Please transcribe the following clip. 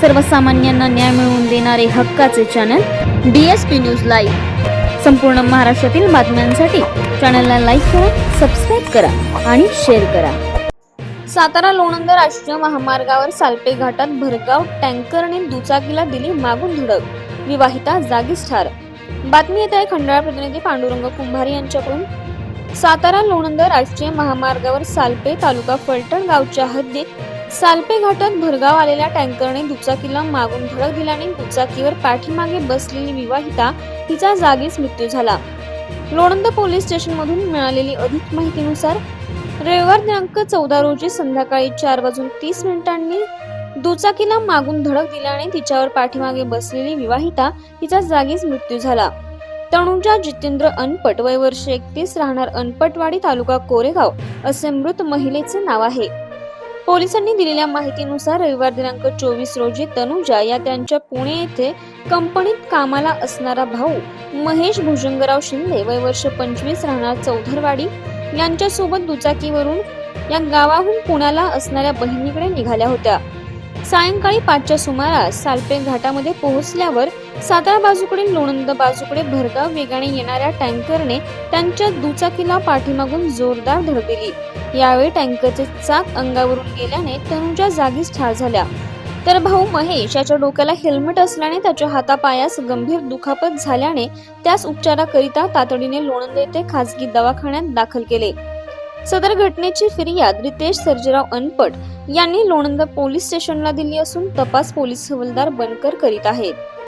सर्वसामान्यांना न्याय मिळवून देणारे हक्काचे channel D S P news live संपूर्ण महाराष्ट्रातील बातम्यांसाठी चॅनलला लाईक करा सबस्क्राईब करा आणि शेअर करा. सातारा लोणंद राष्ट्रीय महामार्गावर सालपे घाटात भरगाव टँकरने दुचाकीला दिली मागून धडक. विवाहिता जागीच ठार. बातमी येत आहे खंडाळा प्रतिनिधी पांडुरंग कुंभारे यांच्याकडून. सातारा लोणंद राष्ट्रीय महामार्गावर सालपे तालुका फलटण गावच्या हद्दीत सालपे घाटात भरगाव आलेल्या टँकरने दुचाकीला मागून धडक दिल्याने दुचाकीवर पाठीमागे बसलेली विवाहिता तिचा जागीच मृत्यू झाला. लोणंद पोलीस स्टेशनमधून मिळालेली अधिक माहितीनुसार रविवार दिनांक चौदा रोजी संध्याकाळी चार वाजून तीस मिनिटांनी दुचाकीला मागून धडक दिल्याने तिच्यावर पाठीमागे बसलेली विवाहिता तिचा जागीच मृत्यू झाला. तनुजा जितेंद्र अनपट वय वर्ष एकतीस राहणार अनपटवाडी तालुका कोरेगाव असे मृत महिलेचे नाव आहे. पोलिसांनी दिलेल्या माहितीनुसार रविवार दिनांक चोवीस रोजी तनुजा या त्यांच्या पुणे येथे कंपनीत कामाला असणारा भाऊ महेश भुजंगराव शिंदे वय वर्ष पंचवीस राहणार चौधरवाडी यांच्यासोबत दुचाकीवरून या गावाहून पुण्याला असणाऱ्या बहिणीकडे निघाल्या होत्या. सायंकाळी पाचच्या सुमारास सालपे घाटामध्ये पोहोचल्यावर सातारा बाजूकडे लोणंद बाजूकडे भरगाव वेगाने येणाऱ्या टँकरने त्यांच्या दुचाकीला पाठीमागून जोरदार धड दिली. यावेळी टँकरचे चाक अंगावरून गेल्याने तनुजा जागीच ठार झाल्या. तर भाऊ महेश याच्या डोक्याला हेल्मेट असल्याने त्याच्या हातापायास गंभीर दुखापत झाल्याने त्यास उपचाराकरिता तातडीने लोणंद येथे खासगी दवाखान्यात दाखल केले. सदर घटनेची फिर्याद रितेश सर्जेराव अनपट यांनी लोणंद पोलीस स्टेशनला दिली असून तपास पोलीस हवालदार बनकर करीत आहेत.